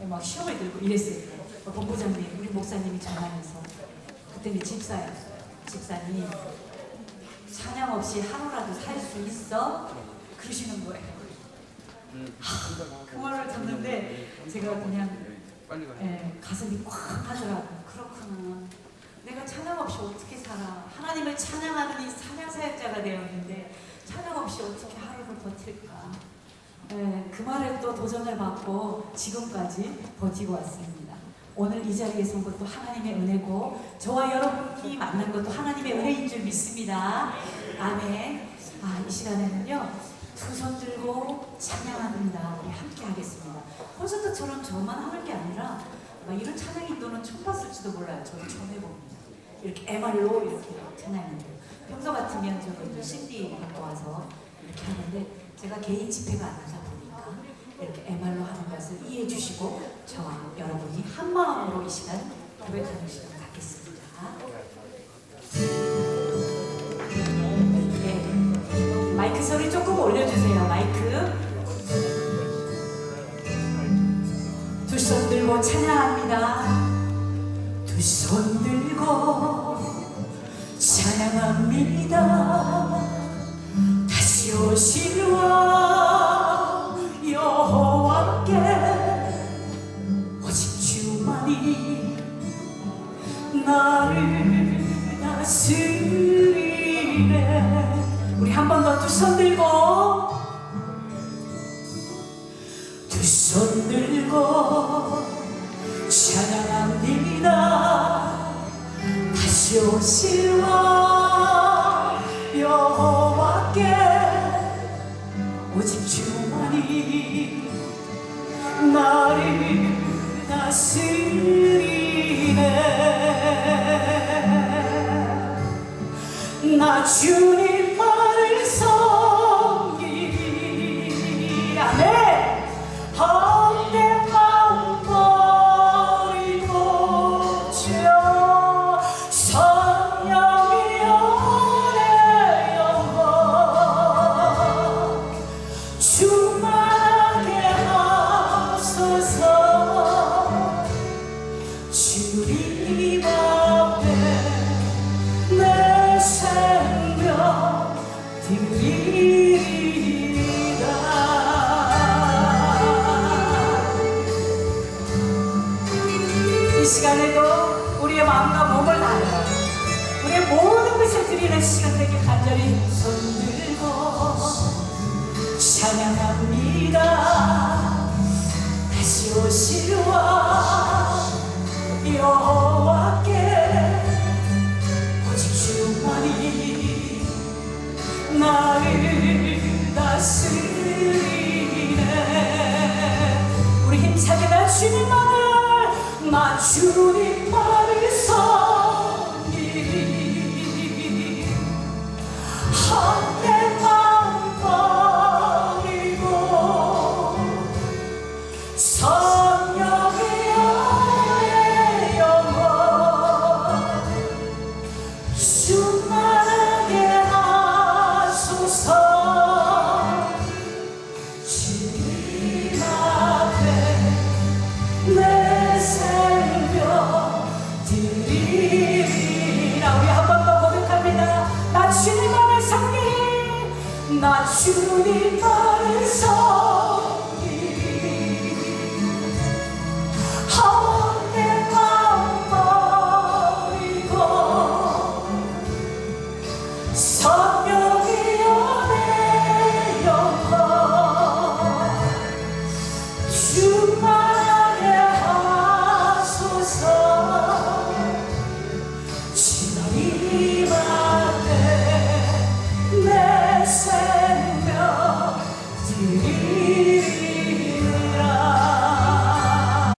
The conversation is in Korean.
막 시험을 들고 이랬어요. 어, 본부장님, 우리 목사님이 전화해서 그때는 집사예요. 집사님 찬양 없이 하루라도 살 수 있어? 그러시는 거예요. 하, 그 말을 듣는데 제가 그냥. 예, 가슴이 꽉 하더라고요. 그렇구나. 내가 찬양 없이 어떻게 살아? 하나님을 찬양하는 이 찬양 사역자가 되었는데 찬양 없이 어떻게 하루를 버틸까? 예, 그 말에 또 도전을 받고 지금까지 버티고 왔습니다. 오늘 이 자리에서 온 것도 하나님의 은혜고 저와 여러분이 만난 것도 하나님의 은혜인 줄 믿습니다. 아멘. 아, 이 시간에는요. 두 손 들고 찬양합니다. 우리 함께 하겠습니다. 콘서트처럼 저만 하는 게 아니라 막 이런 찬양 인도는 처음 봤을지도 몰라요. 저도 처음 해봅니다. 이렇게 MR로 이렇게 찬양 인도. 평소 같으면 저도 CD 갖고 와서 이렇게 하는데 제가 개인 집회가 안 하다 보니까 이렇게 MR로 하는 것을 이해해 주시고 저와 여러분이 한 마음으로 이 시간 고백하는 시간 갖겠습니다. 네. 마이크 소리 조금 올려주세요. 마이크. 두 손 들고 찬양합니다. 두 손 들고 찬양합니다. 왕 여호와께 오직 주만이 나를 다스리네. 우리 한 번 더 두 손 들고 두 손 들고 찬양합니다. 다시 오실 왕 나를 다스리네. 나 주님 우리의 모든 것을 드리는 시간 되게 간절히 손들고 찬양합니다. 다시 왕 여호와께 오직 주만이 나를 다스리네. 우리 힘차게 나 주님만을 나 주님 주님만을 섬기리 헛된 마음 버리고 은혜 영광 주만